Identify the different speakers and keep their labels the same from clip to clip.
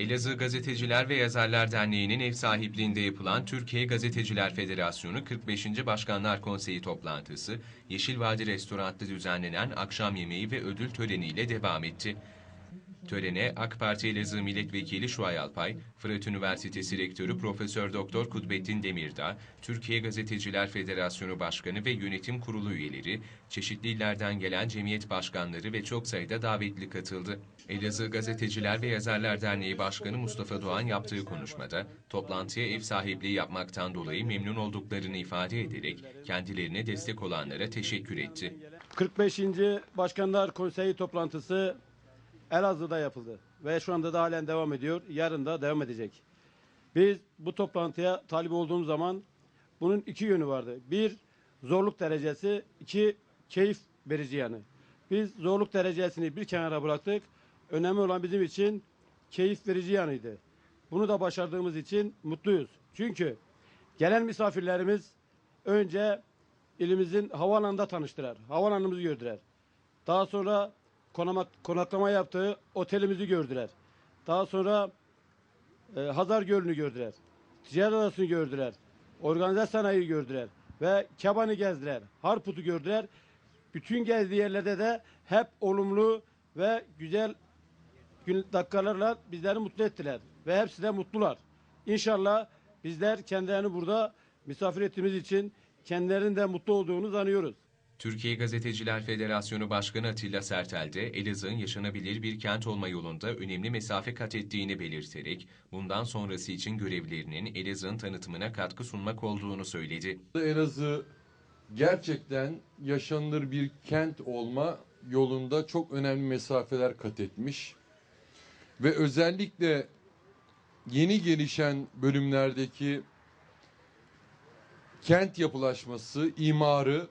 Speaker 1: Elazığ Gazeteciler ve Yazarlar Derneği'nin ev sahipliğinde yapılan Türkiye Gazeteciler Federasyonu 45. Başkanlar Konseyi toplantısı Yeşil Vadi Restoran'ta düzenlenen akşam yemeği ve ödül töreniyle devam etti. Törene AK Parti Elazığ Milletvekili Şuay Alpay, Fırat Üniversitesi Rektörü Profesör Doktor Kudbettin Demirdağ, Türkiye Gazeteciler Federasyonu Başkanı ve Yönetim Kurulu üyeleri, çeşitli illerden gelen cemiyet başkanları ve çok sayıda davetli katıldı. Elazığ Gazeteciler ve Yazarlar Derneği Başkanı Mustafa Doğan yaptığı konuşmada toplantıya ev sahipliği yapmaktan dolayı memnun olduklarını ifade ederek kendilerine destek olanlara teşekkür etti.
Speaker 2: 45. Başkanlar Konseyi toplantısı Elazığ'da yapıldı ve şu anda da halen devam ediyor. Yarın da devam edecek. Biz bu toplantıya talip olduğumuz zaman bunun iki yönü vardı. Bir zorluk derecesi, iki keyif verici yanı. Biz zorluk derecesini bir kenara bıraktık. Önemli olan bizim için keyif verici yanıydı. Bunu da başardığımız için mutluyuz. Çünkü gelen misafirlerimiz önce ilimizin havaalanında tanıştılar. Havaalanımızı gördüler. Daha sonra konamak, konaklama yaptığı otelimizi gördüler. Daha sonra e, Hazar Gölü'nü gördüler. Ticaret Adası'nı gördüler. Organize sanayiyi gördüler. Ve Keban'ı gezdiler. Harput'u gördüler. Bütün gezdiği yerlerde de hep olumlu ve güzel gün dakikalarla bizleri mutlu ettiler. Ve hepsi de mutlular. İnşallah bizler kendilerini burada misafir ettiğimiz için kendilerinin de mutlu olduğunu sanıyoruz.
Speaker 1: Türkiye Gazeteciler Federasyonu Başkanı Atilla Sertel de Elazığ'ın yaşanabilir bir kent olma yolunda önemli mesafe kat ettiğini belirterek bundan sonrası için görevlerinin Elazığ'ın tanıtımına katkı sunmak olduğunu söyledi.
Speaker 3: Elazığ gerçekten yaşanılır bir kent olma yolunda çok önemli mesafeler kat etmiş. Ve özellikle yeni gelişen bölümlerdeki kent yapılaşması, imarı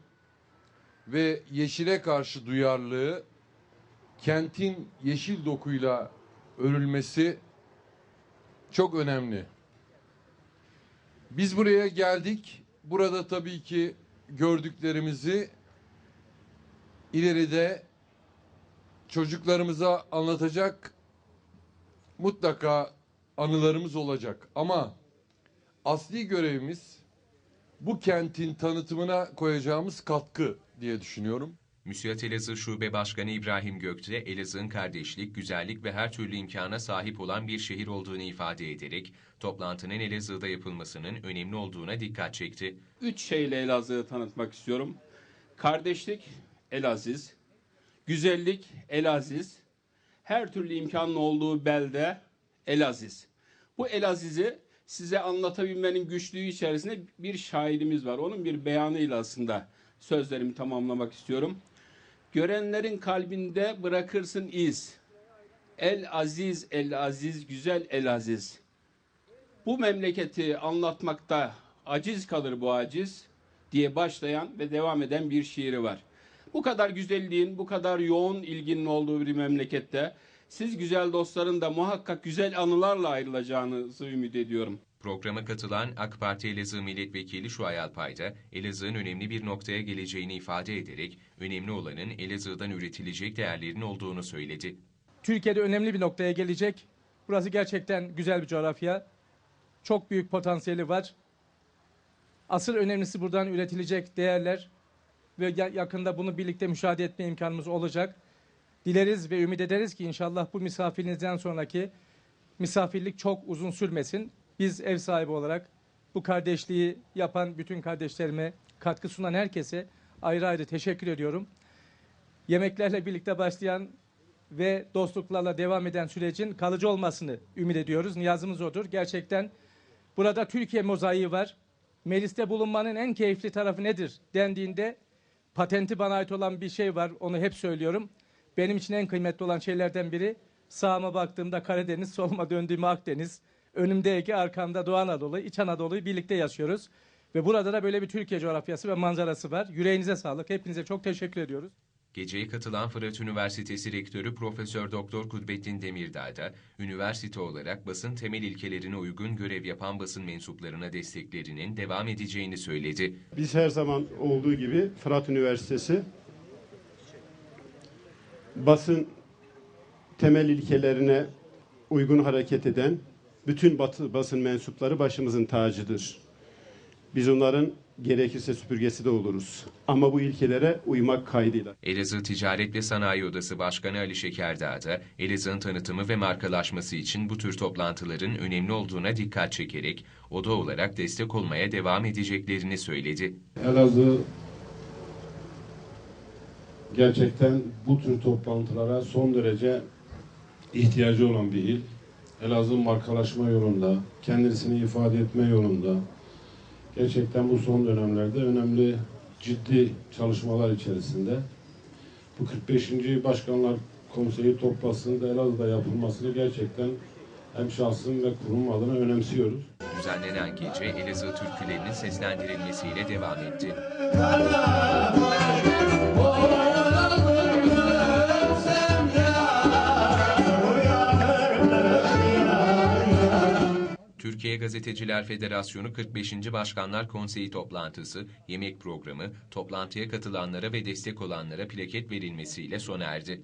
Speaker 3: ve yeşile karşı duyarlılığı kentin yeşil dokuyla örülmesi çok önemli. Biz buraya geldik. Burada tabii ki gördüklerimizi ileride çocuklarımıza anlatacak mutlaka anılarımız olacak. Ama asli görevimiz bu kentin tanıtımına koyacağımız katkı diye düşünüyorum.
Speaker 1: Müsiyat Elazığ Şube Başkanı İbrahim Gökçe, Elazığ'ın kardeşlik, güzellik ve her türlü imkana sahip olan bir şehir olduğunu ifade ederek, toplantının Elazığ'da yapılmasının önemli olduğuna dikkat çekti.
Speaker 4: Üç şeyle Elazığ'ı tanıtmak istiyorum. Kardeşlik, Elaziz. Güzellik, Elaziz. Her türlü imkanın olduğu belde, Elaziz. Bu Elaziz'i size anlatabilmenin güçlüğü içerisinde bir şahidimiz var. Onun bir beyanıyla aslında sözlerimi tamamlamak istiyorum. Görenlerin kalbinde bırakırsın iz. El aziz, el aziz, güzel el aziz. Bu memleketi anlatmakta aciz kalır bu aciz diye başlayan ve devam eden bir şiiri var. Bu kadar güzelliğin, bu kadar yoğun ilginin olduğu bir memlekette siz güzel dostların da muhakkak güzel anılarla ayrılacağınızı ümit ediyorum.
Speaker 1: Programa katılan AK Parti Elazığ Milletvekili Şuay Alpay da Elazığ'ın önemli bir noktaya geleceğini ifade ederek önemli olanın Elazığ'dan üretilecek değerlerin olduğunu söyledi.
Speaker 5: Türkiye'de önemli bir noktaya gelecek. Burası gerçekten güzel bir coğrafya. Çok büyük potansiyeli var. Asıl önemlisi buradan üretilecek değerler ve ya- yakında bunu birlikte müşahede etme imkanımız olacak. Dileriz ve ümit ederiz ki inşallah bu misafirinizden sonraki misafirlik çok uzun sürmesin. Biz ev sahibi olarak bu kardeşliği yapan bütün kardeşlerime, katkı sunan herkese ayrı ayrı teşekkür ediyorum. Yemeklerle birlikte başlayan ve dostluklarla devam eden sürecin kalıcı olmasını ümit ediyoruz. Niyazımız odur. Gerçekten burada Türkiye mozaiği var. Mecliste bulunmanın en keyifli tarafı nedir dendiğinde patenti bana ait olan bir şey var. Onu hep söylüyorum. Benim için en kıymetli olan şeylerden biri sağıma baktığımda Karadeniz, soluma döndüğümde Akdeniz, önümde Ege, arkamda Doğu Anadolu, İç Anadolu'yu birlikte yaşıyoruz. Ve burada da böyle bir Türkiye coğrafyası ve manzarası var. Yüreğinize sağlık. Hepinize çok teşekkür ediyoruz.
Speaker 1: Geceye katılan Fırat Üniversitesi Rektörü Profesör Doktor Kudbettin Demirdağ da üniversite olarak basın temel ilkelerine uygun görev yapan basın mensuplarına desteklerinin devam edeceğini söyledi.
Speaker 6: Biz her zaman olduğu gibi Fırat Üniversitesi basın temel ilkelerine uygun hareket eden bütün batı basın mensupları başımızın tacıdır. Biz onların gerekirse süpürgesi de oluruz. Ama bu ilkelere uymak kaydıyla.
Speaker 1: Elazığ Ticaret ve Sanayi Odası Başkanı Ali Şekerdağ da Elazığ'ın tanıtımı ve markalaşması için bu tür toplantıların önemli olduğuna dikkat çekerek oda olarak destek olmaya devam edeceklerini söyledi.
Speaker 7: Elazığ gerçekten bu tür toplantılara son derece ihtiyacı olan bir il. Elazığ markalaşma yolunda, kendisini ifade etme yolunda gerçekten bu son dönemlerde önemli ciddi çalışmalar içerisinde. Bu 45. Başkanlar Konseyi toplantısının da Elazığ'da yapılmasını gerçekten hem şahsım ve kurum adına önemsiyoruz.
Speaker 1: Düzenlenen gece Elazığ türkülerinin seslendirilmesiyle devam etti. Türkiye Gazeteciler Federasyonu 45. Başkanlar Konseyi toplantısı, yemek programı, toplantıya katılanlara ve destek olanlara plaket verilmesiyle sona erdi.